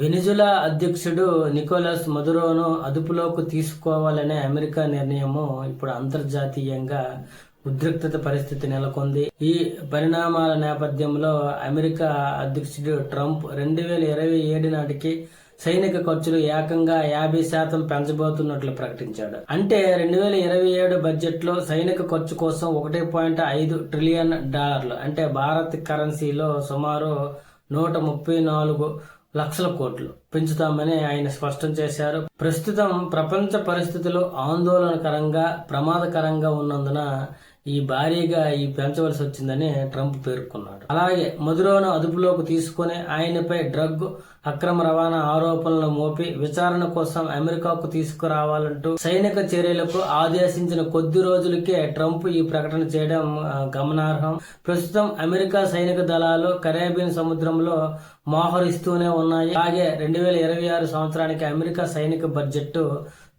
Venezuela అధ్యక్షుడు Nicholas మదురోను అదుపులోకి తీసుకోవాలనే అమెరికా నిర్ణయము ఇప్పుడు అంతర్జాతీయంగా ఉద్రిక్తత పరిస్థితి నెలకొంది. ఈ పరిణామాల నేపథ్యంలో అమెరికా అధ్యక్షుడు ట్రంప్ రెండు వేల ఇరవై ఏడు నాటికి సైనిక ఖర్చులు ఏకంగా యాభై శాతం పెంచబోతున్నట్లు ప్రకటించాడు. అంటే రెండు వేల ఇరవై ఏడు బడ్జెట్లో సైనిక ఖర్చు కోసం ఒకటి పాయింట్ ఐదు ట్రిలియన్ డాలర్లు అంటే భారత్ కరెన్సీలో సుమారు నూట ముప్పై నాలుగు లక్షల కోట్లు పెంచుతామని ఆయన స్పష్టం చేశారు. ప్రస్తుతం ప్రపంచ పరిస్థితులు ఆందోళనకరంగా ప్రమాదకరంగా ఉన్నందున ఈ భారీగా ఈ పెంచవలసి వచ్చిందని ట్రంప్ పేర్కొన్నాడు. అలాగే మధురోను అదుపులోకి తీసుకుని ఆయనపై డ్రగ్ అక్రమ రవాణా ఆరోపణలు మోపి విచారణ కోసం అమెరికాకు తీసుకురావాలంటూ సైనిక చర్యలకు ఆదేశించిన కొద్ది రోజులకే ట్రంప్ ఈ ప్రకటన చేయడం గమనార్హం. ప్రస్తుతం అమెరికా సైనిక దళాలు కరేబియన్ సముద్రంలో మోహరిస్తూనే ఉన్నాయి. అలాగే రెండు వేల ఇరవై ఆరు సంవత్సరానికి అమెరికా సైనిక బడ్జెట్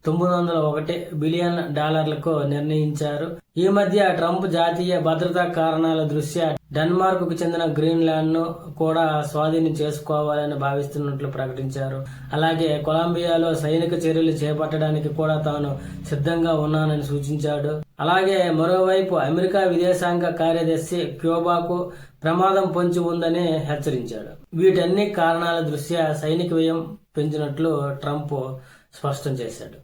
తొమ్మిది వందల ఒకటి బిలియన్ డాలర్లకు నిర్ణయించారు. ఈ మధ్య ట్రంప్ జాతీయ భద్రతా కారణాల దృష్ట్యా డెన్మార్క్కు చెందిన గ్రీన్లాండ్ను కూడా స్వాధీనం చేసుకోవాలని భావిస్తున్నట్లు ప్రకటించారు. అలాగే కొలంబియాలో సైనిక చర్యలు చేపట్టడానికి కూడా తాను సిద్ధంగా ఉన్నానని సూచించాడు. అలాగే మరోవైపు అమెరికా విదేశాంగ కార్యదర్శి క్యూబాకు ప్రమాదం పొంచి ఉందని హెచ్చరించాడు. వీటన్ని కారణాల దృష్ట్యా సైనిక వ్యయం పెంచినట్లు ట్రంప్ స్పష్టం చేశాడు.